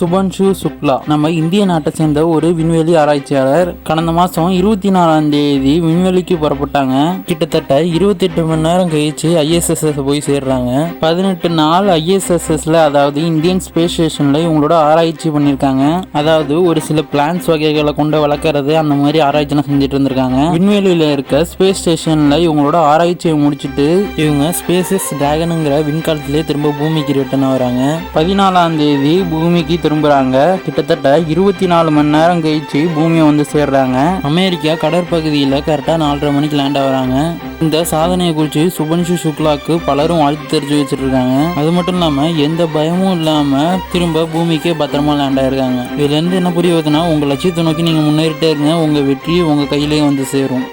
சுபன்ஷு சுக்லா. நம்ம இந்திய நாட்டை சேர்ந்த ஒரு விண்வெளி ஆராய்ச்சியாளர் கடந்த மாதம் இருபத்தி நாலாம் தேதி விண்வெளிக்கு புறப்பட்டாங்க. கிட்டத்தட்ட இருபத்தெட்டு மணி நேரம் கழிச்சு ஐஎஸ்எஸ்எஸ் போய் சேர்றாங்க. பதினெட்டு நாள் ஐஎஸ்எஸ்எஸ்ல அதாவது இந்தியன் ஸ்பேஸ் ஸ்டேஷன்ல இவங்களோட ஆராய்ச்சி பண்ணியிருக்காங்க. அதாவது ஒரு சில பிளான்ஸ் வகைகளை கொண்டு வளர்க்கறது அந்த மாதிரி ஆராய்ச்சிலாம் செஞ்சுட்டு இருந்திருக்காங்க விண்வெளியில இருக்க ஸ்பேஸ் ஸ்டேஷன்ல இவங்களோட ஆராய்ச்சியை முடிச்சிட்டு இவங்க ஸ்பேசஸ் டிராகனுங்கிற விண்கலத்திலே திரும்ப பூமிக்கு ரிட்டர்ன் வராங்க. பதினாலாம் தேதி பூமிக்கு திரும்புறாங்க. கிட்டத்தட்ட இருபத்தி நாலு மணி நேரம் கழிச்சு பூமியை வந்து சேர்றாங்க. அமெரிக்கா கடற்பகுதியில் கரெக்டாக நாலரை மணிக்கு லேண்ட் ஆகுறாங்க இந்த சாதனையை குறித்து சுபன்ஷு சுக்லாக்கு பலரும் வாழ்த்து தெரிஞ்சு வச்சுட்டு இருக்காங்க அது மட்டும் இல்லாமல் எந்த பயமும் இல்லாமல் திரும்ப பூமிக்கே பத்திரமா லேண்ட் ஆயிருக்காங்க. இதுலேருந்து என்ன புரிய வருதுன்னா உங்கள் லட்சியத்தை நோக்கி நீங்கள் முன்னேறிட்டே இருங்க. உங்கள் வெற்றி உங்கள் கையிலேயே வந்து சேரும்.